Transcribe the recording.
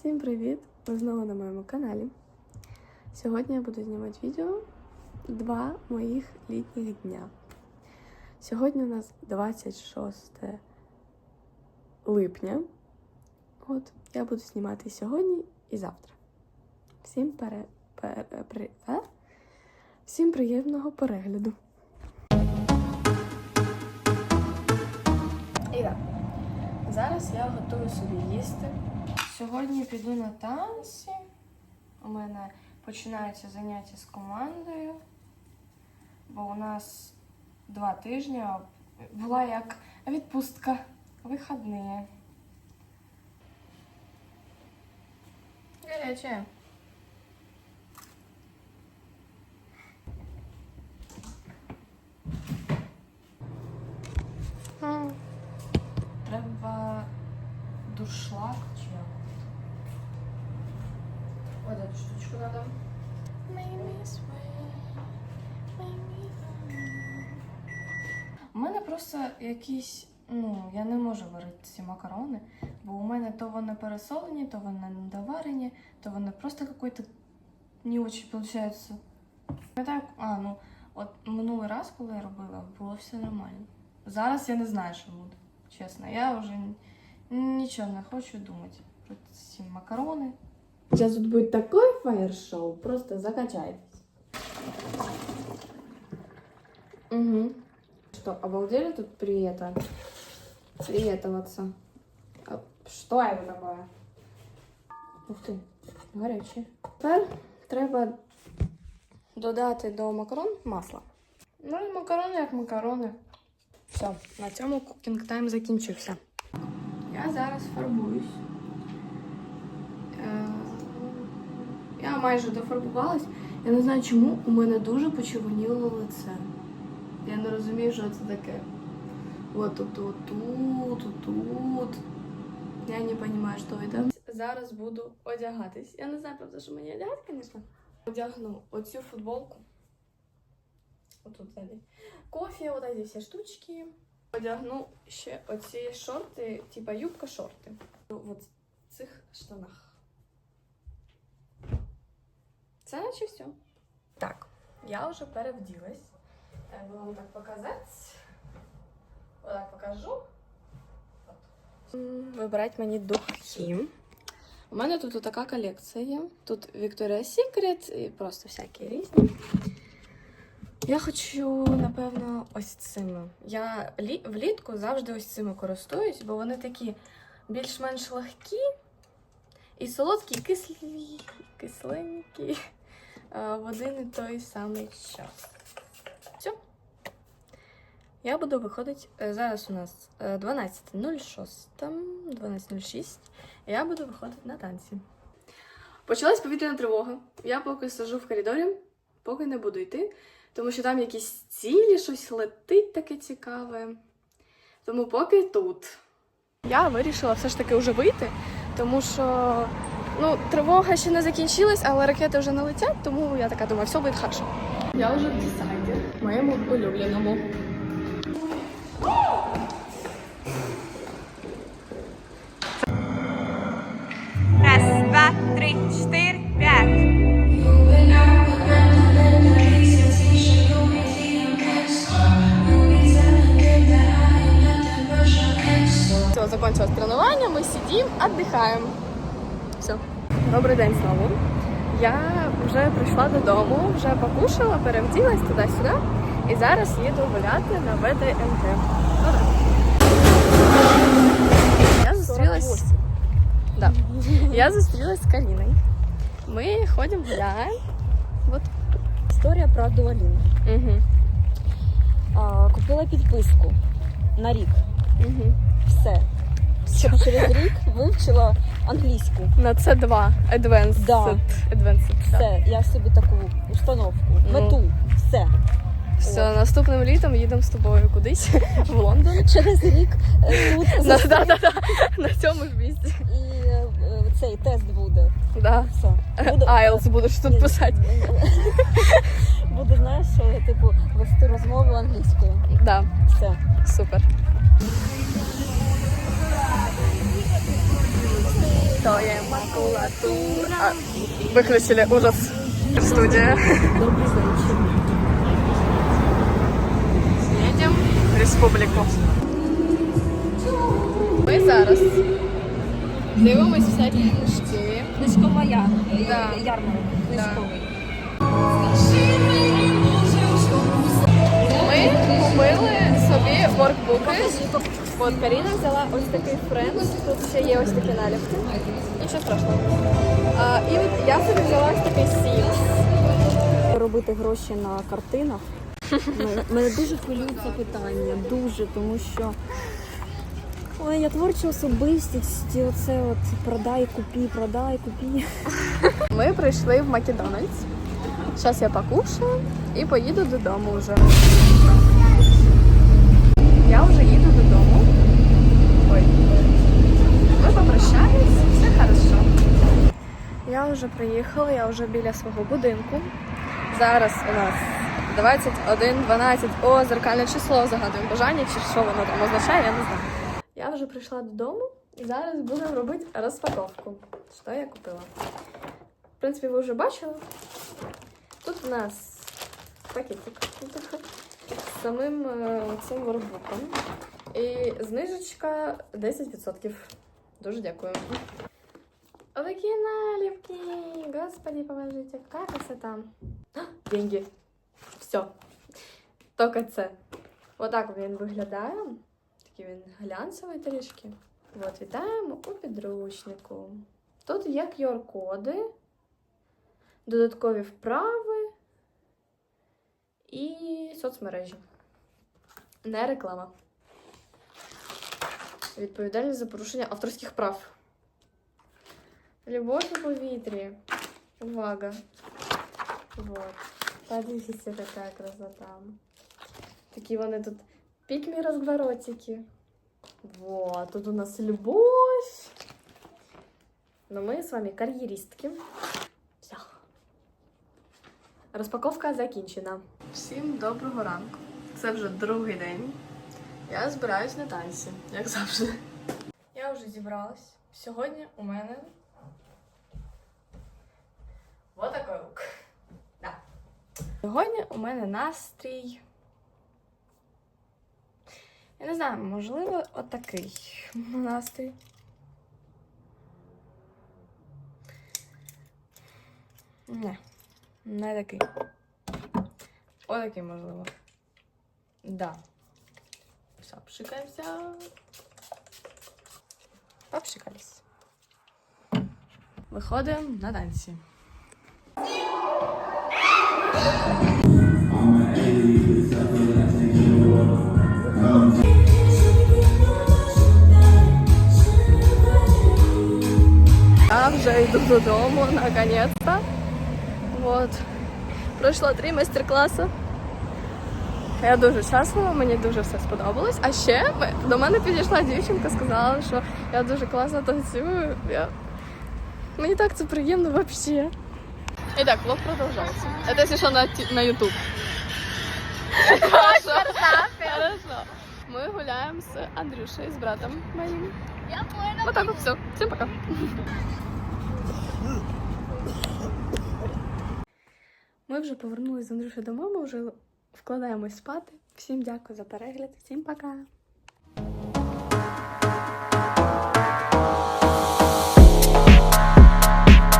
Всім привіт! Ви знову на моєму каналі. Сьогодні я буду знімати відео два моїх літніх дня. Сьогодні у нас 26 липня. От я буду знімати сьогодні і завтра. Всім пере, пере, при, е? Всім приємного перегляду. І так, зараз я готую собі їсти. Сьогодні піду на танці. У мене починаються заняття з командою, бо у нас два тижні була як відпустка, вихідні. Гаряче. У мене просто якісь, ну, я не можу варити ці макарони, бо у мене то вони пересолені, то вони недоварені, то вони просто какой-то не получается. Я так, а, ну, от минулий раз, коли я робила, було все нормально. Зараз я не знаю, що буде. Чесно, я вже нічого не хочу думати про ці макарони. Сейчас тут будет такое фаер-шоу, просто закачайтесь. Угу. Что, обалдели тут при это? Приветоваться. А Что это такое? Ух ти, гаряче. Тепер треба додати до макарон масло. Ну і макарони як макарони. Все, на цьому кукінг тайм закінчився. Я зараз фарбуюсь. Е, Я майже дофарбувалась. Я не знаю, чому у мене дуже почервоніло лице. Я не розумію, що це таке. От тут, от тут, от тут. Я не розумію, що це. Зараз буду одягатись. Я не знаю, правда, що мені одягати, звісно. Одягну оцю футболку. Отут ззаді. Кофе, от ці всі штучки. Одягну ще оці шорти, типа юбка-шорти. В цих штанах. Це наче все. Так, я вже перевділась. Я буду вам так показати. Отак покажу. М, Вибирати мені духи. У мене тут така колекція є. Тут Victoria's Secret і просто всякі різні. Я хочу, напевно, ось цими. Я влітку завжди ось цими користуюсь, бо вони такі більш-менш легкі і солодкі, і кислі, кисленькі в один і той самий час. Я буду виходити. е, Зараз у нас е, 12.06, 12.06. Я буду виходити на танці. Почалась повітряна тривога. Я поки сижу в коридорі, поки не буду йти, тому що там якісь цілі, щось летить таке цікаве. Тому поки тут. Я вирішила все ж таки вже вийти, тому що ну, тривога ще не закінчилась, але ракети вже не летять, тому я така думаю, все буде хорошо. Я вже в десайді, моєму улюбленому. Закончилось тренування, ми сидимо, віддихаємо. Все. Добрий день знову. Я вже прийшла додому, вже покушала, перевділась туди-сюди. І зараз їду гуляти на ВДНГ. Ну. Я зустрілась. Да. Я зустрілась з Каріною. Ми ходимо гуляємо. Вот. Історія про Дуаліну. Угу. А, купила підписку на рік. Угу. Все. Щоб через рік вивчила англійську. На це 2 Advanced. Да. Advanced. Все, я собі таку установку, Ну. мету, все. Все, наступним літом їдемо з тобою кудись в Лондон. Через рік е, тут На, зустріч да, да, да, на цьому ж місці. і е, е, цей тест буде. Да. Все. Буду, IELTS будеш тут писати. Буду, знаєш, що, типу, вести розмову англійською. Да, Все. супер. То Двоє макулатура. А, Виключили ужас. Студія. Добрий вечір. Їдемо в республіку. Ми зараз дивимось всякі книжки. Книжкова я. Да. Ярмарок. Книжковий. Ми воркбуки. От Каріна взяла ось такий френдс. Тут ще є ось такі наліпки. Нічого страшного. А, і от я собі взяла ось такий Sims. Робити гроші на картинах. Мене- Мене дуже хвилюють це питання. Дуже, тому що. Ой, я творча особистість, і оце от продай, купі, продай, купі. Ми прийшли в Макдональдс. Зараз я покушаю і поїду додому вже. Я вже їду додому. Ой. Ми попрощались, все хорошо. Я вже приїхала, я вже біля свого будинку. Зараз у нас 21.12. О, зеркальне число загадуємо бажання, чи що воно там означає, я не знаю. Я вже прийшла додому і зараз будемо робити розпаковку. Що я купила? В принципі, ви вже бачили. Тут у нас пакетик самим е, цим воркбуком. І знижечка 10%. Дуже дякую. Отакі наліпки. Господи, поможите, яка красота. Деньги. Все. Тільки це. Отак він виглядає. Такий він глянцевий трішки. От, вітаємо у підручнику. Тут є QR-коди, додаткові вправи і соцмережі. Не реклама. Відповідальність за порушення авторських прав. Любов у повітрі. Увага. Вот. Подивіться, така красота. Такі вони тут пікмі розворотики. Вот, тут у нас любовь. Но мы с вами кар'єристки. Все. Розпаковка закінчена. Всім доброго ранку. Це вже другий день. Я збираюсь на танці, як завжди. Я вже зібралась. Сьогодні у мене вот такой лук. Да. Сьогодні у мене настрій. Я не знаю, можливо, отакий настрій. Не, не такий. Отакий, можливо. Да. Все, пшикаємося. Попшикались. Виходимо на танці. Я вже йду додому, наконец-то. Вот. Пройшло три майстер-класи. Я дуже щаслива, мені дуже все сподобалось. А ще до мене підійшла дівчинка, сказала, що я дуже класно танцюю. Я... Мені так це приємно взагалі. І так, влог продовжується. Це якщо що на, на YouTube. Хорошо. Хорошо. Ми гуляємо з Андрюшею, з братом моїм. Вот так все. Всім пока. Ми вже повернулися з Андрюшею додому, вже вкладаємось спати. Всім дякую за перегляд, всім пока.